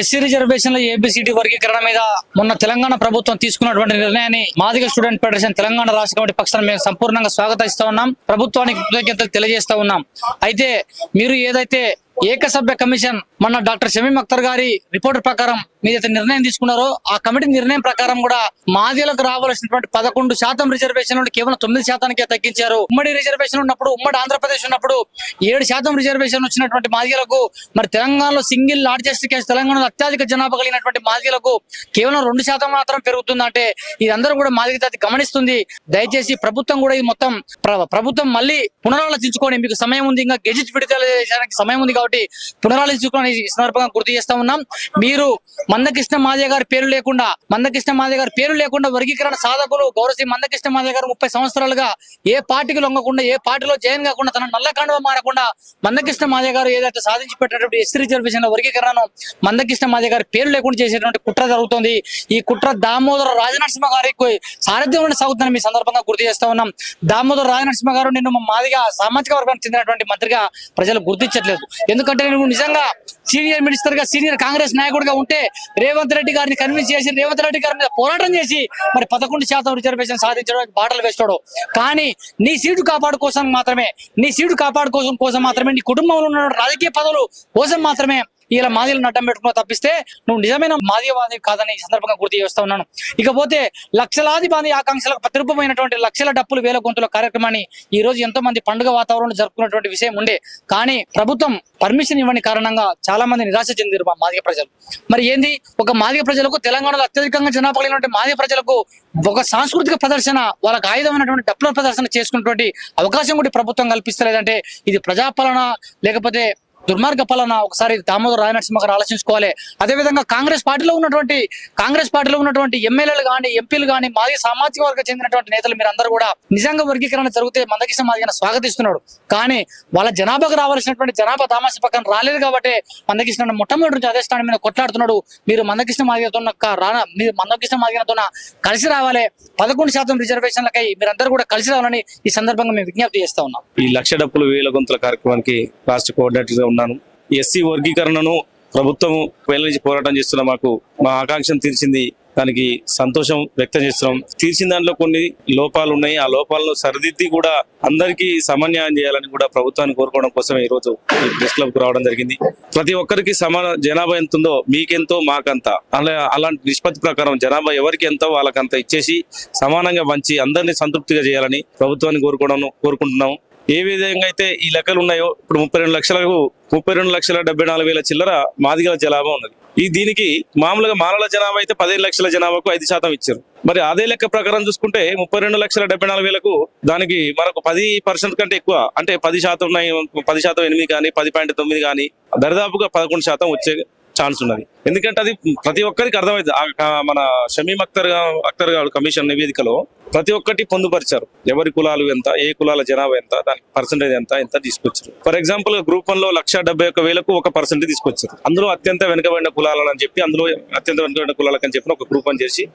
SC రిజర్వేషన్ల A B C D వర్గీకరణ మీద మొన్న తెలంగాణ ప్రభుత్వం తీసుకున్నటువంటి నిర్ణయాన్ని మాదిగ స్టూడెంట్ ఫెడరేషన్ తెలంగాణ రాష్ట్ర కమిటీ పక్షాన మేము సంపూర్ణంగా స్వాగతిస్తా ఉన్నాం. ప్రభుత్వానికి కృతజ్ఞతలు తెలియజేస్తా ఉన్నాం. అయితే మీరు ఏదైతే ఏకసభ్య కమిషన్ మన డాక్టర్ షమీమ్ అఖ్తర్ గారి రిపోర్ట్ ప్రకారం మీదైతే నిర్ణయం తీసుకున్నారో ఆ కమిటీ నిర్ణయం ప్రకారం కూడా మాదిలకు రావాల్సినటువంటి పదకొండు శాతం రిజర్వేషన్ నుండి కేవలం తొమ్మిది శాతానికే తగ్గించారు. ఉమ్మడి రిజర్వేషన్ ఉన్నప్పుడు ఉమ్మడి ఆంధ్రప్రదేశ్ ఉన్నప్పుడు ఏడు శాతం రిజర్వేషన్ వచ్చినటువంటి మాదిలకు మరి తెలంగాణలో సింగిల్ లార్జెస్ట్ కేసు తెలంగాణలో అత్యధిక జనాభా కలిగినటువంటి మాదిలకు కేవలం రెండు శాతం మాత్రం పెరుగుతుందంటే ఇదందరూ కూడా మాదిగ జాతి గమనిస్తుంది. దయచేసి ప్రభుత్వం కూడా ఇది మొత్తం ప్రభుత్వం మళ్ళీ పునరాలోచించుకొని మీకు సమయం ఉంది ఇంకా గెజిట్ విడుదల చేయడానికి సమయం ఉంది కాబట్టి పునరాలోచించుకొని ఈ సందర్భంగా గుర్తు చేస్తా ఉన్నాం. మీరు మందకృష్ణ మాదయ్య గారి పేరు లేకుండా మందకృష్ణ మాదయ్య గారి పేరు లేకుండా వర్గీకరణ సాధకులు గౌరవశ్రీ మందకృష్ణ మాదయ్య గారు ముప్పై సంవత్సరాలుగా ఏ పార్టీకి లొంగకుండా ఏ పార్టీలో జైన్ కాకుండా తన నల్లకాండ మారకుండా మందకృష్ణ మాదయ్య గారు ఏదైతే సాధించి పెట్టినటువంటి ఎస్సీ రిజర్వేషన్ల వర్గీకరణను మందకృష్ణ మాదయ్య గారి పేరు లేకుండా చేసేటువంటి కుట్ర జరుగుతుంది. ఈ కుట్ర దామోదర రాజనరసింహ గారి సారథ్యంలో సాగుతుందని మీ సందర్భంగా గుర్తు చేస్తా ఉన్నాం. దామోదర రాజనరసింహ గారు నిన్ను మాదిగా సామాజిక వర్గానికి చెందినటువంటి మంత్రిగా ప్రజలు గుర్తించట్లేదు. ఎందుకంటే నువ్వు నిజంగా సీనియర్ మినిస్టర్గా సీనియర్ కాంగ్రెస్ నాయకుడిగా ఉంటే రేవంత్ రెడ్డి గారిని కన్విన్స్ చేసి రేవంత్ రెడ్డి గారి మీద పోరాటం చేసి మరి పదకొండు శాతం రిజర్వేషన్ సాధించడానికి బాటలు వేస్తాడు. కానీ నీ సీటు కాపాడు కోసం మాత్రమే నీ సీటు కాపాడు కోసం కోసం మాత్రమే నీ కుటుంబంలో ఉన్న రాజకీయ పదవులు కోసం మాత్రమే ఇలా మాదిలను అడ్డం పెట్టుకుని తప్పిస్తే నువ్వు నిజమైన మాదిగవాది కాదని ఈ సందర్భంగా గుర్తు చేస్తా ఉన్నాను. ఇకపోతే లక్షలాది మంది ఆకాంక్షలకు ప్రతిరూపమైనటువంటి లక్షల డప్పులు వేల గొంతుల కార్యక్రమాన్ని ఈ రోజు ఎంతో మంది పండుగ వాతావరణంలో జరుపుకున్నటువంటి విషయం ఉండే. కానీ ప్రభుత్వం పర్మిషన్ ఇవ్వని కారణంగా చాలా మంది నిరాశ చెందిరు మా మాదిగ ప్రజలు. మరి ఏంది? ఒక మాదిగ ప్రజలకు తెలంగాణలో అత్యధికంగా జనాభా కలిగినటువంటి మాదిగ ప్రజలకు ఒక సాంస్కృతిక ప్రదర్శన వాళ్ళకు ఆయుధమైనటువంటి డప్పుల ప్రదర్శన చేసుకున్నటువంటి అవకాశం కూడా ప్రభుత్వం కల్పిస్తలేదంటే ఇది ప్రజాపాలన లేకపోతే దుర్మార్గ పాలన ఒకసారి దామోదర్ రాయనరసింహ గారు ఆలోచించుకోవాలి. అదేవిధంగా కాంగ్రెస్ పార్టీలో ఉన్నటువంటి కాంగ్రెస్ పార్టీలో ఉన్నటువంటి ఎమ్మెల్యేలు కానీ ఎంపీలు కానీ మాది సామాజిక వర్గ చెందినటువంటి నేతలు మీరు అందరూ కూడా నిజంగా వర్గీకరణ జరిగితే మందకృష్ణ మాదిగన స్వాగతిస్తున్నాడు. కానీ వాళ్ళ జనాభాకు రావాల్సినటువంటి జనాభా తామాసి పక్కన రాలేదు కాబట్టి మందకృష్ణ మొట్టమొదటి నుంచి అదే స్థానం మీద కొట్లాడుతున్నాడు. మీరు మందకృష్ణ మాదిగతో రానా మీరు మందకృష్ణ మాదిగనతో కలిసి రావాలి. పదకొండు శాతం రిజర్వేషన్లకై మీరందరూ కూడా కలిసి రావాలని ఈ సందర్భంగా మేము విజ్ఞప్తి చేస్తా ఉన్నాం. ఈ లక్ష డప్పులు వేల గొంతుల కార్యక్రమానికి రాష్ట్ర కోఆర్డినేటర్గా ఉన్నాను ఎస్సీ వర్గీకరణను ప్రభుత్వం వేల నుంచి పోరాటం చేస్తున్న మాకు మా ఆకాంక్షను తీర్చింది. దానికి సంతోషం వ్యక్తం చేస్తున్నాం. తీర్చిన దాంట్లో కొన్ని లోపాలు ఉన్నాయి. ఆ లోపాలను సరిదిద్ది కూడా అందరికీ సమన్యాయం చేయాలని కూడా ప్రభుత్వాన్ని కోరుకోవడం కోసం ఈ రోజు ఈ ప్రెస్ క్లబ్కు రావడం జరిగింది. ప్రతి ఒక్కరికి సమాన జనాభా ఎంత ఉందో మీకెంతో మాకంత. అలా అలాంటి నిష్పత్తి ప్రకారం జనాభా ఎవరికి ఎంతో వాళ్ళకంత ఇచ్చేసి సమానంగా పంచి అందరినీ సంతృప్తిగా చేయాలని ప్రభుత్వాన్ని కోరుకోవడం కోరుకుంటున్నాం. ఏ విధంగా అయితే ఈ లెక్కలు ఉన్నాయో ఇప్పుడు ముప్పై రెండు లక్షలకు ముప్పై రెండు లక్షల డెబ్బై నాలుగు వేల చిల్లర మాదిగల జనాభా ఉన్నది. ఈ దీనికి మామూలుగా మానవుల జనాభా అయితే పదిహేను లక్షల జనాభాకు ఐదు శాతం ఇచ్చారు. మరి అదే లెక్క ప్రకారం చూసుకుంటే ముప్పై రెండు లక్షల డెబ్బై నాలుగు వేలకు దానికి మనకు పది పర్సెంట్ కంటే ఎక్కువ అంటే పది శాతం ఉన్నాయి, పది శాతం ఎనిమిది కానీ పది పాయింట్ తొమ్మిది కానీ దరిదాపుగా పదకొండు శాతం వచ్చే ఛాన్స్ ఉన్నది. ఎందుకంటే అది ప్రతి ఒక్కరికి అర్థమైంది మన షమీం అఖ్తర్ గా- అఖ్తర్ గారు కమిషన్ నివేదికలో ప్రతి ఒక్కటి పొందుపరిచారు. ఎవరి కులాలు ఎంత ఏ కులాల జనాభా ఎంత దానికి పర్సెంటేజ్ ఎంత ఎంత తీసుకొచ్చారు. ఫర్ ఎగ్జాంపుల్ గ్రూప్ వన్లో లక్ష డెబ్బై ఒక వేలకు ఒక పర్సెంట్ తీసుకొచ్చారు. అందులో అత్యంత వెనుకబడిన కులాలని అని చెప్పి అందులో అత్యంత వెనుకబడిన కులాలకు అని చెప్పి ఒక గ్రూప్ అని చేసి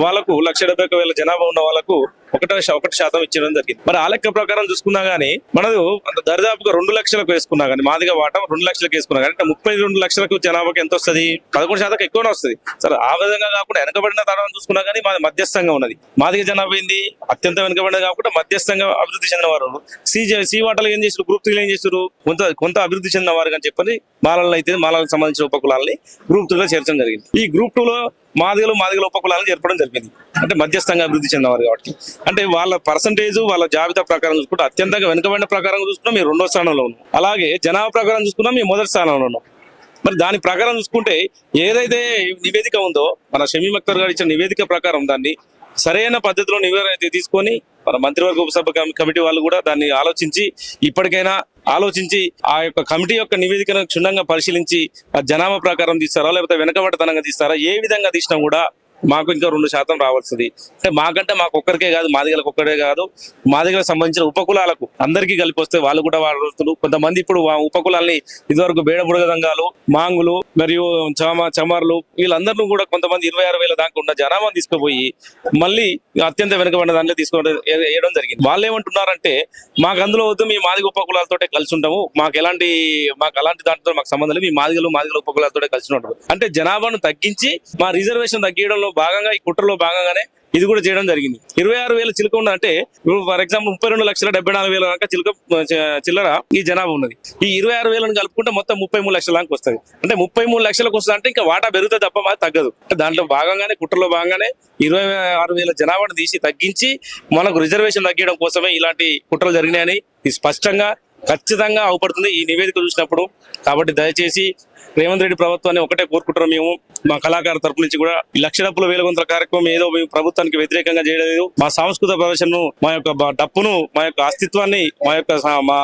వాళ్ళకు లక్ష డెబ్బై ఒక వేల జనాభా ఉన్న వాళ్ళకు ఒకట ఒకటి శాతం ఇచ్చడం జరిగింది. మరి ఆ లెక్క ప్రకారం చూసుకున్నా గానీ మనదు అంత దరిదాపుగా రెండు లక్షలకు వేసుకున్నా గానీ మాదిగా వాటం రెండు లక్షలకు వేసుకున్నా కానీ అంటే ముప్పై రెండు లక్షలకు జనాభాకి ఎంత వస్తుంది? పదకొండు శాతం ఎక్కువనే వస్తుంది. సరే ఆ విధంగా కాకుండా వెనకబడిన తరం చూసుకున్నా కానీ మాది మధ్యస్థంగా ఉన్నది. మాదిగ జనాభా ఏంది అత్యంత వెనుకబడినది కాకుండా మధ్యస్థంగా అభివృద్ధి చెందిన వారు సి సి వాటలు ఏం చేస్తారు గ్రూప్ త్రీలు ఏం చేశారు కొంత కొంత అభివృద్ధి చెందిన వారు అని చెప్పని మాలల్లో అయితే మాలకు సంబంధించిన ఉపకులాలని గ్రూప్ త్రీలో చేర్చడం జరిగింది. ఈ గ్రూప్ టూలో మాదిగలు మాదిగల ఉపకులాలను చేర్పడం జరిగింది. అంటే మధ్యస్థంగా అభివృద్ధి చెందినవారు కాబట్టి. అంటే వాళ్ళ పర్సంటేజ్ వాళ్ళ జాబితా ప్రకారం చూసుకుంటే అత్యంతగా వెనుకబడిన ప్రకారం చూసుకున్నా మీరు రెండో స్థానంలో ఉన్నాం. అలాగే జనాభా ప్రకారం చూసుకున్నా మేము మొదటి స్థానంలో ఉన్నాం. మరి దాని ప్రకారం చూసుకుంటే ఏదైతే నివేదిక ఉందో మన షమీమ్ అక్తర్ గారు ఇచ్చిన నివేదిక ప్రకారం దాన్ని సరైన పద్ధతిలో నివేదన తీసుకొని మన మంత్రివర్గ ఉపసభ కమి- కమిటీ వాళ్ళు కూడా దాన్ని ఆలోచించి ఇప్పటికైనా ఆలోచించి ఆ యొక్క కమిటీ యొక్క నివేదికను క్షుణ్ణంగా పరిశీలించి ఆ జనాభా ప్రకారం తీస్తారా లేకపోతే వెనకబడతనంగా తీస్తారా ఏ విధంగా తీసినా కూడా మాకు ఇంకా రెండు శాతం రావాల్సింది. అంటే మాకంటే మాకు ఒక్కరికే కాదు మాదిగలకు ఒక్కరే కాదు. మాదిగలకు సంబంధించిన ఉపకులాలకు అందరికీ కలిపి వస్తే వాళ్ళు కూడా వాడుతున్నారు. కొంతమంది ఇప్పుడు ఉపకులాల్ని ఇదివరకు బేడబుడగ రంగాలు మాంగులు మరియు చమ చమర్లు వీళ్ళందరినీ కూడా కొంతమంది ఇరవై ఆరు వేల దాకా ఉన్న జనాభాను తీసుకుపోయి మళ్ళీ అత్యంత వెనుకబడిన దాంట్లో తీసుకోవడం వేయడం జరిగింది. వాళ్ళు ఏమంటున్నారంటే మాకు అందులో వద్దు మీ మాదిగ ఉపకులాలతో కలిసి ఉంటాము. మాకు ఎలాంటి మాకు అలాంటి దాంట్లో మాకు సంబంధం లేదు. మీ మాదిగలు మాదిగల ఉపకులాలతో కలిసి ఉంటారు. అంటే జనాభాను తగ్గించి మా రిజర్వేషన్ తగ్గించడంలో భాగంగా ఈ కుట్రలో భాగంగానే ఇది కూడా చేయడం జరిగింది. ఇరవై ఆరు వేల చిలుక ఉన్న అంటే ఇప్పుడు ఫర్ ఎగ్జాంపుల్ ముప్పై రెండు లక్షల డెబ్బై నాలుగు వేల దాకా చిలుక చిల్లర ఈ జనాభా ఉన్నది. ఈ ఇరవై ఆరు వేలను కలుపుకుంటే మొత్తం ముప్పై మూడు లక్షల దాకా వస్తుంది. అంటే ముప్పై మూడు లక్షలకు వస్తుంది అంటే ఇంకా వాటా పెరుగుతుంది తప్ప మాది తగ్గదు. దాంట్లో భాగంగానే కుట్రలో భాగంగానే ఇరవై ఆరు వేల జనాభాను తీసి తగ్గించి మనకు రిజర్వేషన్ తగ్గించడం కోసమే ఇలాంటి కుట్రలు జరిగినాయని ఇది స్పష్టంగా ఖచ్చితంగా అవపడుతుంది ఈ నివేదిక చూసినప్పుడు. కాబట్టి దయచేసి రేవంత్ రెడ్డి ప్రభుత్వాన్ని ఒకటే కోరుకుంటున్నాం మేము. మా కళాకారుల తరపు నుంచి కూడా ఈ లక్ష డప్పుల వేల గుంతల కార్యక్రమం ఏదో మేము ప్రభుత్వానికి వ్యతిరేకంగా చేయలేదు మా సాంస్కృతిక ప్రదర్శనను మా యొక్క డప్పును మా యొక్క అస్తిత్వాన్ని మా యొక్క మా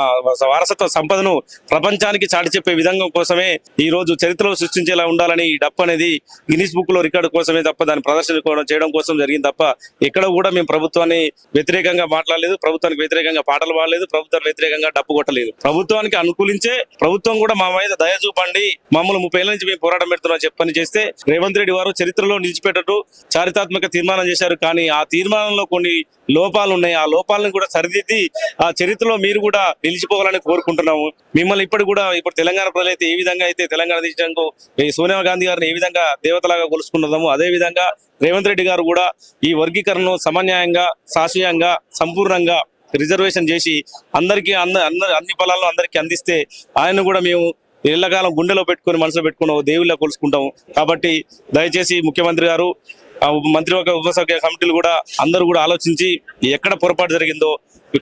వారసత్వ సంపదను ప్రపంచానికి చాటి చెప్పే విధంగా కోసమే ఈ రోజు చరిత్రలో సృష్టించేలా ఉండాలని ఈ డప్పు అనేది గిన్నిస్ బుక్లో రికార్డు కోసమే తప్ప దాని ప్రదర్శన చేయడం కోసం జరిగింది తప్ప ఎక్కడ కూడా మేము ప్రభుత్వాన్ని వ్యతిరేకంగా మాట్లాడలేదు. ప్రభుత్వానికి వ్యతిరేకంగా పాటలు పాడలేదు. ప్రభుత్వానికి వ్యతిరేకంగా డప్పు కొట్టలేదు. ప్రభుత్వానికి అనుకూలించే ప్రభుత్వం కూడా మా మీద దయ చూపండి. మమ్మల్ని ముప్పై ఏళ్ళ నుంచి మేము పోరాటం పెడుతున్నాం చెప్పని చేస్తే రేవంత్ రెడ్డి వారు చరిత్రలో నిలిచిపెట్టట్టు చారిత్రాత్మక తీర్మానం చేశారు. కానీ ఆ తీర్మానంలో కొన్ని లోపాలు ఉన్నాయి. ఆ లోపాలను కూడా సరిదిద్ది ఆ చరిత్రలో మీరు కూడా నిలిచిపోవాలని కోరుకుంటున్నాము. మిమ్మల్ని ఇప్పుడు కూడా ఇప్పుడు తెలంగాణ ప్రజలు అయితే ఏ విధంగా అయితే తెలంగాణ దేశంకు సోనియా గాంధీ గారిని ఏ విధంగా దేవతలాగా కొలుసుకుంటున్నాము అదే విధంగా రేవంత్ రెడ్డి గారు కూడా ఈ వర్గీకరణను సమన్యాయంగా శాశ్వయంగా సంపూర్ణంగా రిజర్వేషన్ చేసి అందరికీ అంద అందరి అన్ని ఫలాలను అందరికీ అందిస్తే ఆయన కూడా మేము ఎల్లకాలం గుండెలో పెట్టుకొని మనసులో పెట్టుకుని దేవుళ్ళ కొలుసుకుంటాము కాబట్టి దయచేసి ముఖ్యమంత్రి గారు ఆ మంత్రివర్గ ఉపసభ్య కమిటీలు కూడా అందరూ కూడా ఆలోచించి ఎక్కడ పొరపాటు జరిగిందో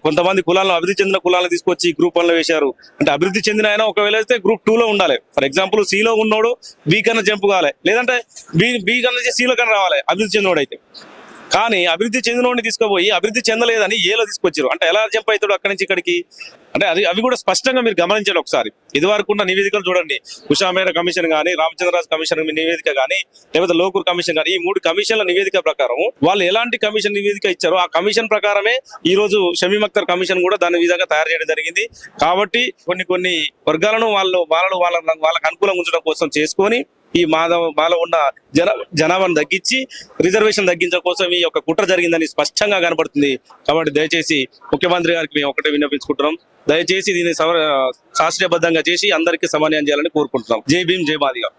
కొంతమంది కులాలను అభివృద్ధి చెందిన కులాలను తీసుకొచ్చి గ్రూప్ వన్లో వేశారు. అంటే అభివృద్ధి చెందిన ఆయన ఒకవేళ అయితే గ్రూప్ టూ లో ఉండాలి. ఫర్ ఎగ్జాంపుల్ సి లో ఉన్నోడు బి కన్నా జంపు కావాలి. లేదంటే బి బి కన్నా సి లో కన్నా రావాలి. అభివృద్ధి చెందినోడు అయితే కానీ అభివృద్ధి చెందినోడిని తీసుకుపోయి అభివృద్ధి చెందలేదని ఏలో తీసుకొచ్చారు. అంటే ఎలా జంప్ అవుతాడు అక్కడి నుంచి ఇక్కడికి? అంటే అది అవి కూడా స్పష్టంగా మీరు గమనించండి ఒకసారి. ఇది వరకు ఉన్న నివేదికలు చూడండి. ఉషామేర కమిషన్ కానీ రామచంద్రరాజు కమిషన్ నివేదిక కానీ లేకపోతే లోకూర్ కమిషన్ కానీ ఈ మూడు కమిషన్ల నివేదిక ప్రకారం వాళ్ళు ఎలాంటి కమిషన్ నివేదిక ఇచ్చారో ఆ కమిషన్ ప్రకారమే ఈ రోజు షమీమ్ అఖ్తర్ కమిషన్ కూడా దాని విధంగా తయారు చేయడం జరిగింది. కాబట్టి కొన్ని కొన్ని వర్గాలను వాళ్ళు వాళ్ళను వాళ్ళ వాళ్ళకి అనుకూలంగా ఉంచడం కోసం చేసుకొని ఈ మాధవ మాలో ఉన్న జన జనాభాను తగ్గించి రిజర్వేషన్ తగ్గించడం కోసం ఈ యొక్క కుట్ర జరిగిందని స్పష్టంగా కనబడుతుంది కాబట్టి దయచేసి ముఖ్యమంత్రి గారికి మేము ఒకటే విన్నపించుకుంటున్నాం దయచేసి దీన్ని శాస్త్రీయబద్ధంగా చేసి అందరికీ సమన్వయం చేయాలని కోరుకుంటున్నాం. జై భీమ్ జై మాదిగా.